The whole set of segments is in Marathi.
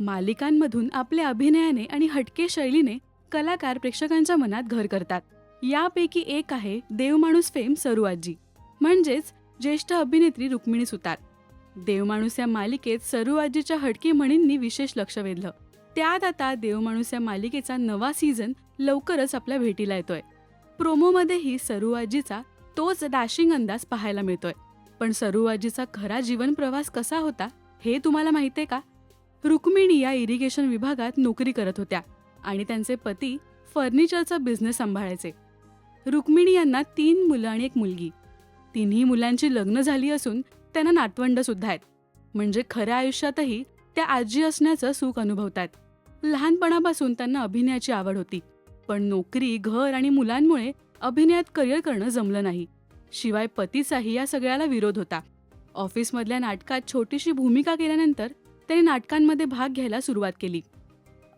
मालिकांमधून आपल्या अभिनयाने आणि हटके शैलीने कलाकार प्रेक्षकांच्या मनात घर करतात. यापैकी एक आहे देवमाणूस फेम सरुआजी. म्हणजेच ज्येष्ठ अभिनेत्री रुक्मिणी सुतार. देवमाणूस या मालिकेत सरुआजीच्या हटके म्हणींनी विशेष लक्ष वेधलं. त्यात आता देवमाणूस या मालिकेचा नवा सीझन लवकरच आपल्या भेटीला येतोय. प्रोमोमध्येही सरुआजीचा तोच डॅशिंग अंदाज पाहायला मिळतोय. पण सरुआजीचा खरा जीवन प्रवास कसा होता हे तुम्हाला माहितीये का? रुक्मिणी या इरिगेशन विभागात नोकरी करत होत्या आणि त्यांचे पती फर्निचरचा बिझनेस सांभाळायचे. रुक्मिणी यांना तीन मुलं आणि एक मुलगी. तिन्ही मुलांची लग्न झाली असून त्यांना नातवंड सुद्धा आहेत. म्हणजे खऱ्या आयुष्यातही त्या आजी असण्याचं सुख अनुभवतात. लहानपणापासून त्यांना अभिनयाची आवड होती पण नोकरी घर आणि मुलांमुळे अभिनयात करिअर करणं जमलं नाही. शिवाय पतीचाही या सगळ्याला विरोध होता. ऑफिसमधल्या नाटकात छोटीशी भूमिका केल्यानंतर त्याने नाटकांमध्ये भाग घ्यायला सुरुवात केली.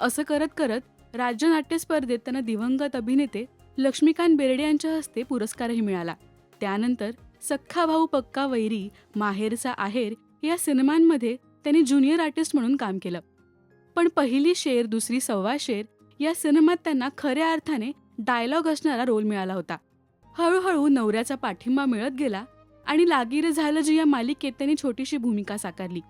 असं करत करत राज्य नाट्य स्पर्धेत त्यांना दिवंगत अभिनेते लक्ष्मीकांत बेर्डे यांच्या हस्ते पुरस्कारही मिळाला. त्यानंतर सख्खा भाऊ पक्का वैरी माहेरचा आहेर या सिनेमांमध्ये त्यांनी ज्युनियर आर्टिस्ट म्हणून काम केलं. पण पहिली शेर दुसरी सव्वा शेर या सिनेमात त्यांना खऱ्या अर्थाने डायलॉग असणारा रोल मिळाला होता. हळूहळू नवऱ्याचा पाठिंबा मिळत गेला आणि लागीर झालं जी या मालिकेत त्यांनी छोटीशी भूमिका साकारली.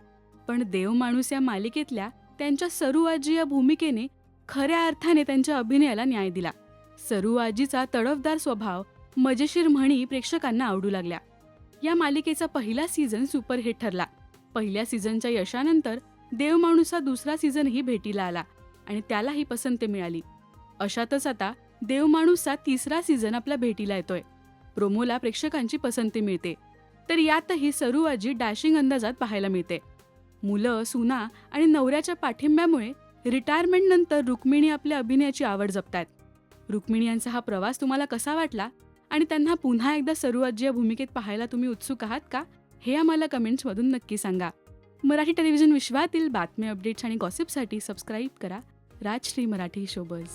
पण देव माणूस या मालिकेतल्या त्यांच्या सरुआजी या भूमिकेने खऱ्या अर्थाने त्यांच्या अभिनयाला न्याय दिला. सरुआजीचा तडफदार स्वभाव मजेशीर म्हणी प्रेक्षकांना आवडू लागल्या. या मालिकेचा पहिला सीझन सुपरहिट ठरला. पहिल्या सीझनच्या यशानंतर देवमाणूसचा दुसरा सीझनही भेटीला आला आणि त्यालाही पसंती मिळाली. अशातच आता देवमाणूसचा तिसरा सीझन आपल्या भेटीला येतोय. प्रोमोला प्रेक्षकांची पसंती मिळते. तर यातही सरुआजी डॅशिंग अंदाजात पाहायला मिळते. मुलं सुना आणि नवऱ्याच्या पाठिंब्यामुळे रिटायरमेंटनंतर रुक्मिणी आपल्या अभिनयाची आवड जपतायत. रुक्मिणी यांचा हा प्रवास तुम्हाला कसा वाटला? आणि त्यांना पुन्हा एकदा सरू या भूमिकेत पाहायला तुम्ही उत्सुक आहात का? हे आम्हाला कमेंट्समधून नक्की सांगा. मराठी टेलिव्हिजन विश्वातील बातम्या अपडेट्स आणि गॉसिपसाठी सबस्क्राईब करा. राजश्री मराठी शोबज